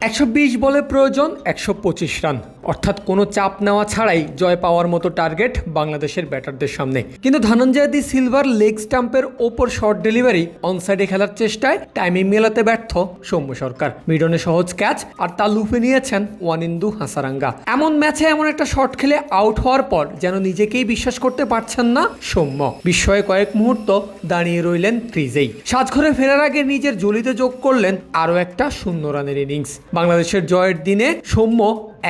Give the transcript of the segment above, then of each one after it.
একশো বিশ বলে প্রয়োজন একশো পঁচিশ রান। অর্থাৎ কোনো চাপ নেওয়া ছাড়াই জয় পাওয়ার মতো টার্গেট বাংলাদেশের ব্যাটারদের সামনে। কিন্তু ধনঞ্জয় দি সিলভার লেগ স্টাম্পের ওপর শর্ট ডেলিভারি অনসাইডে খেলার চেষ্টায় টাইমিং মেলাতে ব্যর্থ সৌম্য সরকার। মিডনে সহজ ক্যাচ আর তা লুফে নিয়েছেন ওয়ানিন্দু হাসারাঙ্গা। এমন ম্যাচে এমন একটা শট খেলে আউট হওয়ার পর যেন নিজেকেই বিশ্বাস করতে পারছেন না সৌম্য। বিস্ময়ে কয়েক মুহূর্ত দাঁড়িয়ে রইলেন ক্রিজেই। সাজঘরে ফেরার আগে নিজের জলিতে যোগ করলেন আরও একটা শূন্য রানের ইনিংস বাংলাদেশের জয়ের দিনে সৌম্য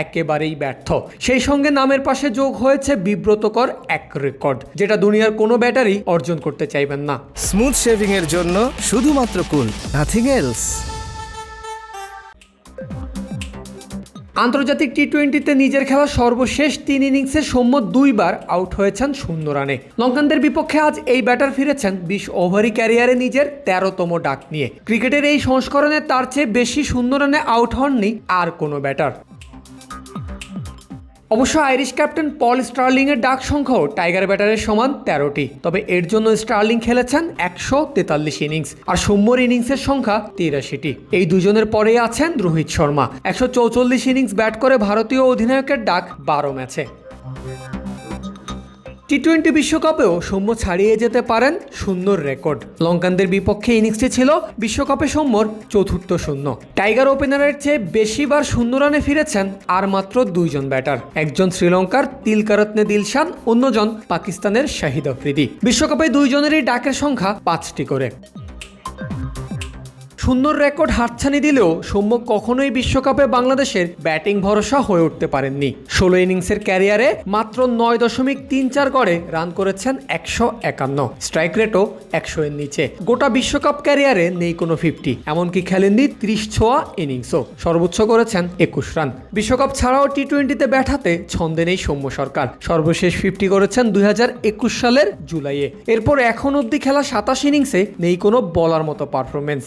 একেবারেই ব্যর্থ। সেই সঙ্গে নামের পাশে যোগ হয়েছে বিব্রতকর এক রেকর্ড যেটা দুনিয়ার কোনো ব্যাটারি অর্জন করতে চাইবেন না। স্মুথ শেভিং এর জন্য শুধুমাত্র কুল নাথিং এলস আন্তর্জাতিক টি টোয়েন্টিতে নিজের খেলা সর্বশেষ তিন ইনিংসে সৌম্য দুইবার আউট হয়েছেন শূন্য রানে। লঙ্কানদের বিপক্ষে আজ এই ব্যাটার ফিরেছেন বিশ ওভারই ক্যারিয়ারে নিজের তেরোতম ডাক নিয়ে। ক্রিকেটের এই সংস্করণে তার চেয়ে বেশি শূন্য রানে আউট হননি আর কোনো ব্যাটার। অবশ্য আইরিশ ক্যাপ্টেন পল স্টার্লিংয়ের ডাক সংখ্যাও টাইগার ব্যাটারের সমান তেরোটি। তবে এর জন্য স্টার্লিং খেলেছেন একশো তেতাল্লিশ ইনিংস আর সৌম্যর ইনিংসের সংখ্যা তিরাশিটি। এই দুজনের পরে আছেন রোহিত শর্মা। একশো চৌচল্লিশ ইনিংস ব্যাট করে ভারতীয় অধিনায়কের ডাক বারো ম্যাচে। টি টোয়েন্টি বিশ্বকাপেও সৌম্য ছাড়িয়ে যেতে পারেন সুন্দর রেকর্ড। লঙ্কানদের বিপক্ষে ইনিংসটি ছিল বিশ্বকাপে সৌম্যর চতুর্থ শূন্য। টাইগার ওপেনারের চেয়ে বেশিবার শূন্য রানে ফিরেছেন আর মাত্র দুইজন ব্যাটার। একজন শ্রীলঙ্কার তিলকারত্নে দিলশান, অন্যজন পাকিস্তানের শাহিদ আফ্রিদি। বিশ্বকাপে দুইজনেরই ডাকের সংখ্যা পাঁচটি করে। সুন্দর রেকর্ড হাতছানি দিলেও সৌম্য কখনোই বিশ্বকাপে বাংলাদেশের ব্যাটিং ভরসা হয়ে উঠতে পারেননি। ষোলো ইনিংসের ক্যারিয়ারে মাত্র নয় দশমিক তিন চার গড়ে রান করেছেন একশো একান্ন। স্ট্রাইক রেটও একশো এর নিচে। গোটা বিশ্বকাপ ক্যারিয়ারে নেই কোনো ফিফটি, এমনকি খেলেননি ত্রিশ ছোয়া ইনিংসও। সর্বোচ্চ করেছেন একুশ রান। বিশ্বকাপ ছাড়াও টি টোয়েন্টিতে ব্যাটাতে ছন্দে নেই সৌম্য সরকার। সর্বশেষ ফিফটি করেছেন দুই হাজার একুশ সালের জুলাইয়ে। এরপর এখন অবধি খেলা সাতাশ ইনিংসে নেই কোনো বলার মতো performance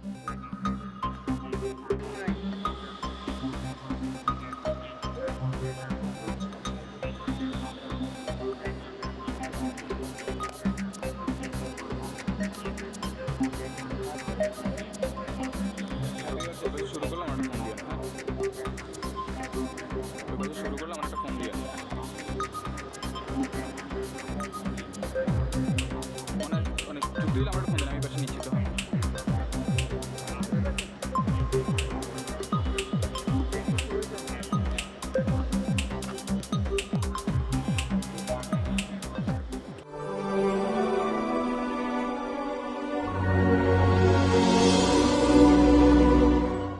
do